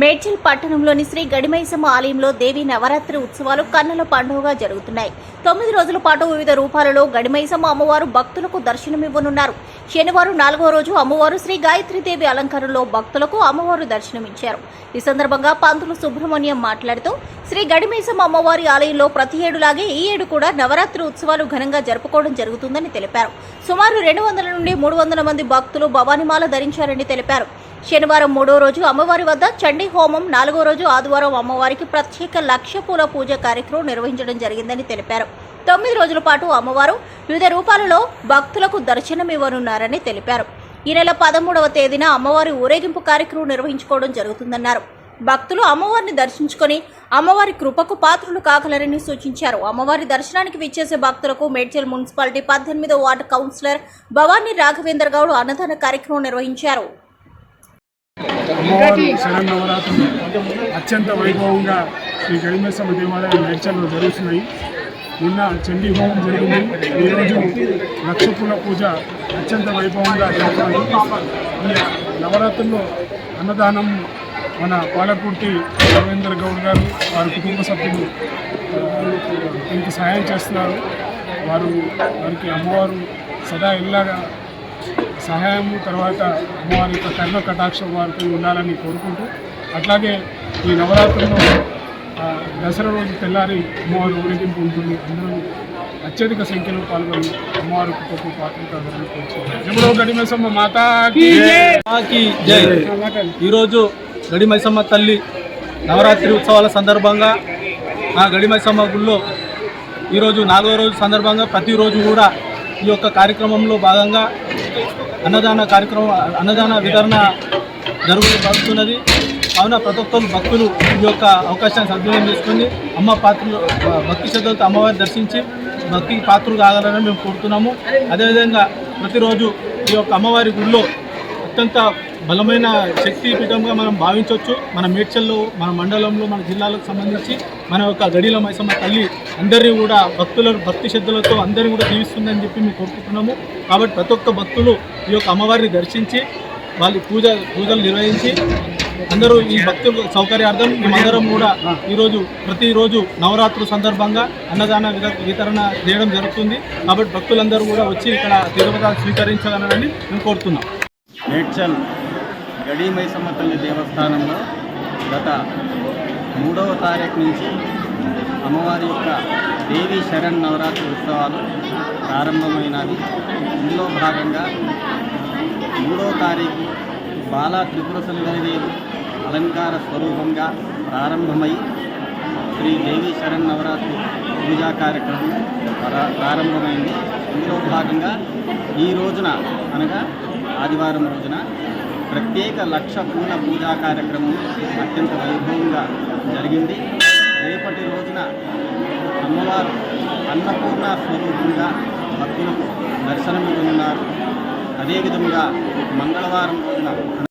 మేడ్చల్ పట్టణంలోని శ్రీ గడిమైసమ్మ ఆలయంలో దేవి నవరాత్రి ఉత్సవాలు కన్నుల పండుగగా జరుగుతున్నాయి. తొమ్మిది రోజుల పాటు వివిధ రూపాలలో గడిమైసమ్మ అమ్మవారు భక్తులకు దర్శనమివ్వనున్నారు. శనివారం నాలుగో రోజు అమ్మవారు శ్రీ గాయత్రీదేవి అలంకారంలో భక్తులకు అమ్మవారు దర్శనమిచ్చారు. ఈ సందర్భంగా పంతులు సుబ్రహ్మణ్యం మాట్లాడుతూ శ్రీ గడిమైసమ్మ అమ్మవారి ఆలయంలో ప్రతి ఏడులాగే ఈ ఏడు కూడా నవరాత్రి ఉత్సవాలు ఘనంగా జరుపుకోవడం జరుగుతుందని తెలిపారు. సుమారు రెండు వందల నుండి మూడు వందల మంది భక్తులు భవానిమాల ధరించారని తెలిపారు. శనివారం మూడో రోజు అమ్మవారి వద్ద చండీ హోమం నాలుగో రోజు ఆదివారం అమ్మవారికి ప్రత్యేక లక్ష పూల పూజ కార్యక్రమం నిర్వహించడం జరిగిందని తెలిపారు. తొమ్మిది రోజుల పాటు అమ్మవారు వివిధ రూపాలలో భక్తులకు దర్శనమివ్వనున్నారని తెలిపారు. ఈ నెల పదమూడవ తేదీన అమ్మవారి ఊరేగింపు కార్యక్రమం నిర్వహించుకోవడం జరుగుతుందన్నారు. భక్తులు అమ్మవారిని దర్శించుకొని అమ్మవారి కృపకు పాత్రులు కాగలరని సూచించారు. అమ్మవారి దర్శనానికి విచ్చేసే భక్తులకు మేడ్చల్ మున్సిపాలిటీ పద్దెనిమిదో వార్డు కౌన్సిలర్ భవానీ రాఘవేంద్ర గౌడ్ అన్నదాన కార్యక్రమం నిర్వహించారు. అమ్మవారు శరన్నవరాత్రులు అత్యంత వైభవంగా శ్రీ గడిమేశ్వర దేవాలయం మేడ్చల్లో జరుగుతున్నాయి. నిన్న చండీ హోమం జరిగింది. ఈరోజు లక్షపుల పూజ అత్యంత వైభవంగా జరుగుతుంది. ఈ నవరాత్రుల్లో అన్నదానం మన పాలకుర్తి రవీంద్ర గౌడ్ గారు వారి కుటుంబ సభ్యులు ఆ, దీనికి సహాయం చేస్తున్నారు. వారు వారికి అమ్మవారు సదా ఇల్లాగా సహాయం తర్వాత అమ్మవారి యొక్క కర్ణ కటాక్షం వారిపై ఉండాలని కోరుకుంటూ అట్లాగే ఈ నవరాత్రుల్లో దసరా రోజు తెల్లారి అమ్మవారి ఊరేగింపు ఉంటుంది. అందరూ అత్యధిక సంఖ్యలో పాల్గొని అమ్మవారి కృపకు పాత్ర కావాలని కోరుకుంటున్నాను జములో గడిమేసమ్మ మాతాకి జై! ఈరోజు గడి మైసమ్మ తల్లి నవరాత్రి ఉత్సవాల సందర్భంగా ఆ గడి మైసమ్మ గుళ్ళో ఈరోజు నాలుగో రోజు సందర్భంగా ప్రతిరోజు కూడా ఈ యొక్క కార్యక్రమంలో భాగంగా అన్నదాన కార్యక్రమం అన్నదాన వితరణ జరుగుతున్నది కావున ప్రతి ఒక్కరు భక్తులు ఈ యొక్క అవకాశాన్ని సద్వినియోగం చేసుకుని అమ్మ పాత్రలు భక్తి శ్రద్ధలతో అమ్మవారిని దర్శించి భక్తికి పాత్రలు కాగలని మేము కోరుతున్నాము. అదేవిధంగా ప్రతిరోజు ఈ యొక్క అమ్మవారి గుడిలో అత్యంత బలమైన శక్తి పీఠంగా మనం భావించవచ్చు. మన మేడ్చల్లో మన మండలంలో మన జిల్లాలకు సంబంధించి మన యొక్క గడిల మైసమ్మ తల్లి అందరినీ కూడా భక్తుల భక్తి శ్రద్ధలతో అందరినీ కూడా జీవిస్తుందని చెప్పి మేము కోరుకుంటున్నాము. కాబట్టి ప్రతి ఒక్క భక్తులు ఈ యొక్క అమ్మవారిని దర్శించి వాళ్ళ పూజ పూజలు నిర్వహించి అందరూ ఈ భక్తుల సౌకర్యార్థం మేమందరం కూడా ఈరోజు ప్రతిరోజు నవరాత్రుల సందర్భంగా అన్నదాన విత- వితరణ చేయడం జరుగుతుంది. కాబట్టి భక్తులందరూ కూడా వచ్చి ఇక్కడ తీర్థపదాలు స్వీకరించాలని మేము కోరుతున్నాం. మేడ్చల్ గడి మైసమ్మ తల్లి దేవస్థానంలో గత మూడవ తారీఖు నుంచి అమ్మవారి యొక్క దేవి శరణ్ నవరాత్రి ఉత్సవాలు ప్రారంభమైనవి. ఇందులో భాగంగా మూడవ తారీఖు బాలా త్రిపుర సుందరిదేవి అలంకార స్వరూపంగా ప్రారంభమై శ్రీ దేవి శరణ్ నవరాత్రి పూజా కార్యక్రమం ప్రారంభమైంది. ఇందులో భాగంగా ఈ రోజున అనగా ఆదివారం రోజున ప్రత్యేక లక్ష పూల పూజా కార్యక్రమం అత్యంత వైభవంగా జరిగింది. రేపటి రోజున అమ్మవారు అన్నపూర్ణ స్వరూపంగా భక్తులకు దర్శనమివ్వనున్నారు. అదేవిధంగా మంగళవారం రోజున